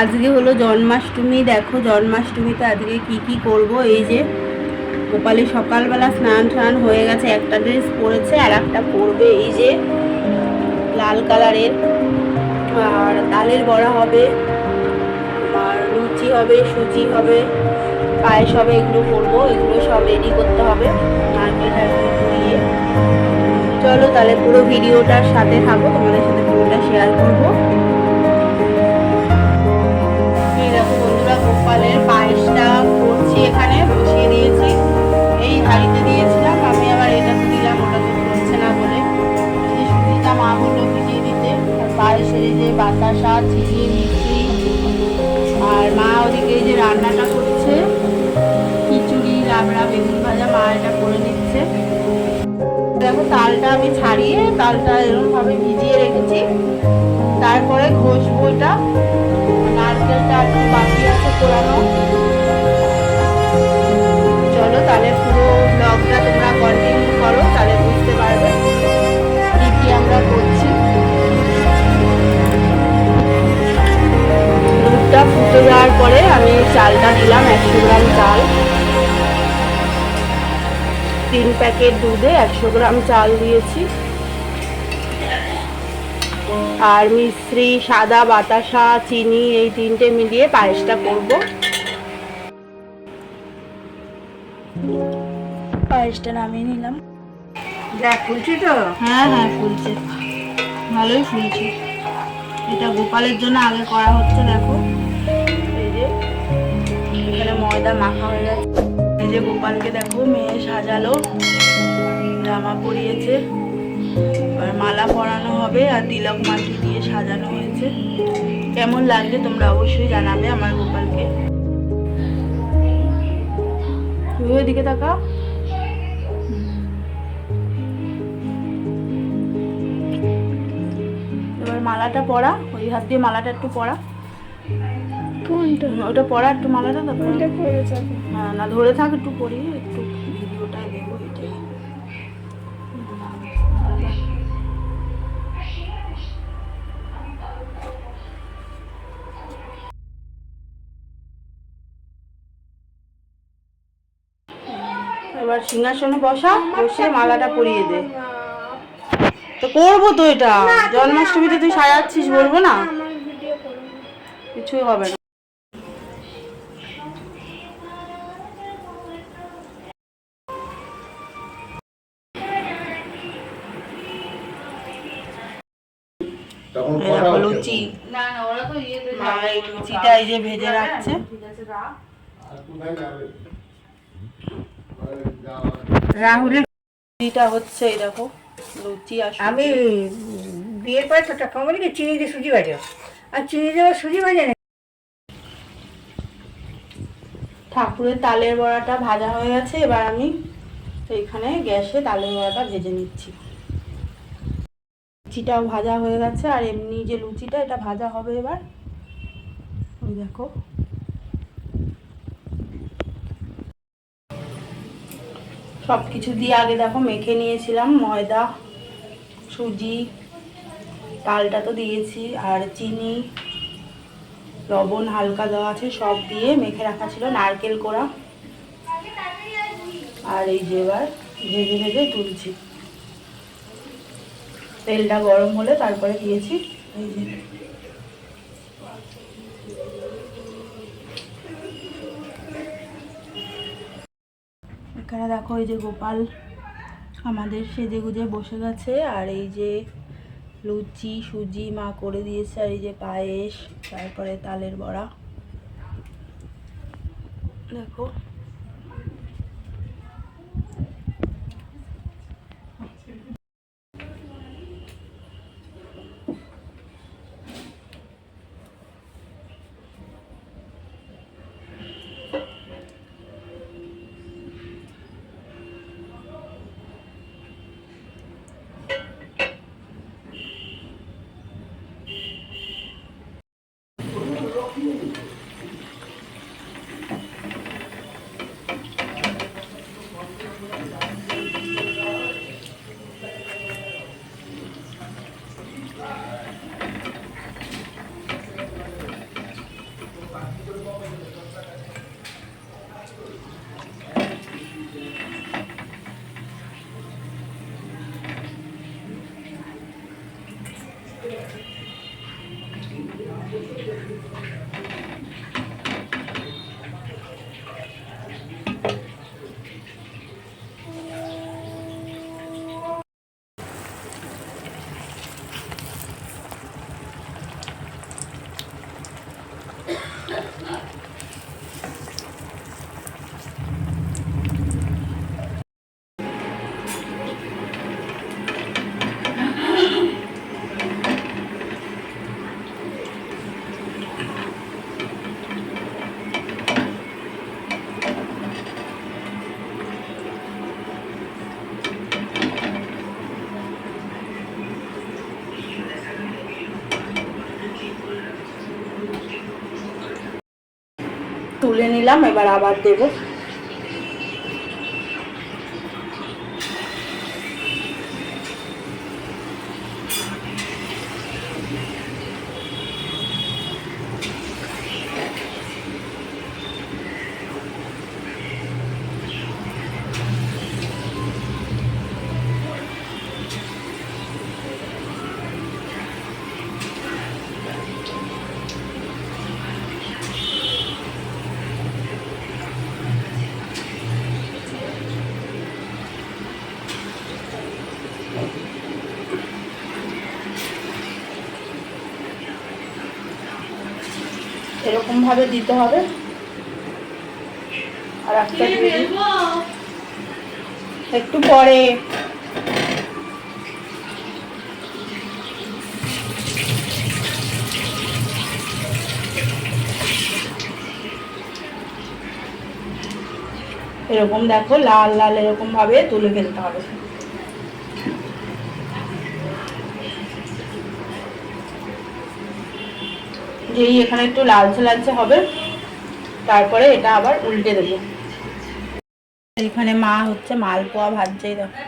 আজকে হলো জন্মাষ্টমী। দেখো জন্মাষ্টমীতে আজকে কি কি করব? এই যে গোপালি সকালবেলা স্নান টান হয়ে গেছে, একটা ড্রেস পরেছে আর একটা পরবে, এই যে লাল কালারের। আর তালের বড়া হবে, আর লুচি হবে, সুজি হবে, পায়েস হবে, এগুলো করব, এগুলো সব রেডি করতে হবে। টারকেল চলো তাহলে পুরো ভিডিওটার সাথে থাকো, তোমাদের সাথে পুরোটা শেয়ার করব। বন্ধুরা, গোপালের পায়েসটা করছি এখানে। হাঁড়িতে দিয়েছিলাম আমি আবার এটাতে দিলাম ওটাতে হচ্ছে না বলে। এই যে সুবিধা মা বলল ভিজিয়ে দিতে। আর পায়েসের এই যে বাতাসা চিনি মিষ্টি আর মা ওদিকে যে রান্নাটা করছে, খিচুড়ি, লাবড়া, বেগুন ভাজা, মা এটা করে নিচ্ছে। দেখো, তালটা আমি ছাড়িয়ে তালটা এরকমভাবে ভিজিয়ে রেখেছি। তারপরে ঘষবো এটা। নারকেলটা একটু বাকি আছে পোড়ানো। প্যাকেট দুধে একশো গ্রাম চাল দিয়েছি। আর মিশ্রি সাদা বাতাসা চিনি এই তিনটে মিলিয়ে পায়েসটা করব। পায়েসটা নামিয়ে নিলাম। দেখ খুলছি তো? হ্যাঁ হ্যাঁ ফুলছে। ভালোই ফুলছে। এটা গোপালের জন্য আগে করা হচ্ছে দেখো। এই যে এখানে ময়দা মাখা হয়ে গেছে। এই যে গোপালকে দেখো মেয়ে সাজালো। জামা পরিয়েছে। এবার মালা পরানো হবে আর তিলক মাটি দিয়ে সাজানো হয়েছে। কেমন লাগছে তোমরা অবশ্যই জানাবে আমার গোপালকে। তুই ওইদিকে তাকা। এবার মালাটা পরা ওই হাত দিয়ে মালাটা একটু পরা। ওটা পরা একটু মালাটা তারপরে হ্যাঁ না ধরে থাক একটু পরি একটু ভিডিওটাই এবার সিংহাসনে বসা বসে মালাটা পরিয়ে দে। তো করব তো এটা। জন্মাষ্টমীতে তুই সাজাচ্ছিস বলব না? আমার ভিডিও করো কিছুই হবে না? লুচি লুচিটা এই যে ভেজে রাখছে আর কোথায় যাবে? আরে যাওয়া রাহুলের লুচিটা হচ্ছে এই দেখো লুচি আর আমি বিয়ের পরে তো বলি চিনি দিয়ে সুজি ভাজো আর চিনি দেওয়া সুজি ভাজে না। ঠাকুরের তালের বড়াটা ভাজা হয়ে গেছে এবার আমি এইখানে গ্যাসে তালের বড়াটা ভেজে নিচ্ছি। লুচিটাও ভাজা হয়ে গেছে আর এমনি যে লুচিটা এটা ভাজা হবে এবার। ওই দেখো। সব কিছু দিয়ে আগে দেখো মেখে নিয়েছিলাম, ময়দা, সুজি তালটা তো দিয়েছি, আর চিনি, লবণ হালকা দেওয়া আছে, সব দিয়ে মেখে রাখা ছিল, নারকেল কোড়া। আর এই যে এবার ভেজে ভেজে তুলছি। তেলটা গরম হলে তারপরে দিয়েছি, এই যে। এখানে দেখো এই যে গোপাল আমাদের সেজে গুজে বসে গেছে, আর এই যে লুচি, সুজি মা করে দিয়েছে, আর এই যে পায়েস, তারপরে তালের বড়া। দেখো। Gracias. তুলে নিলাম এবার আবার দেবো। এরকম ভাবে দিতে হবে। আর একটা একটু পরে। এরকম দেখো, লাল লাল এরকম ভাবে তুলে ফেলতে হবে। যেই এখানে একটু লালচে লালচে হবে, তারপরে এটা আবার উল্টে দেবো। এখানে মা হচ্ছে মালপোয়া ভাজছেই দেখো।